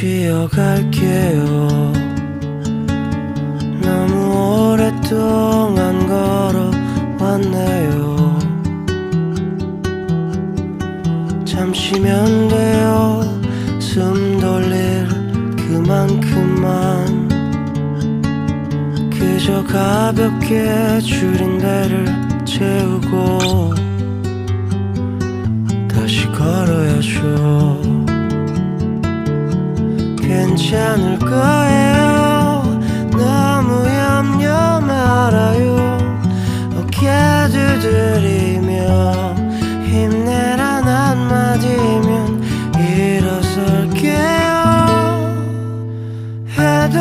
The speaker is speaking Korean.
걸어갈게요. 너무 오랫동안 걸어왔네요. 잠시면 돼요. 숨 돌릴 그만큼만. 그저 가볍게 줄인 배를 채우고 다시 걸어야 괜찮을 거예요. 너무 염려 말아요. 어깨 두드리며 힘내란 한마디면 일어설게요. 해도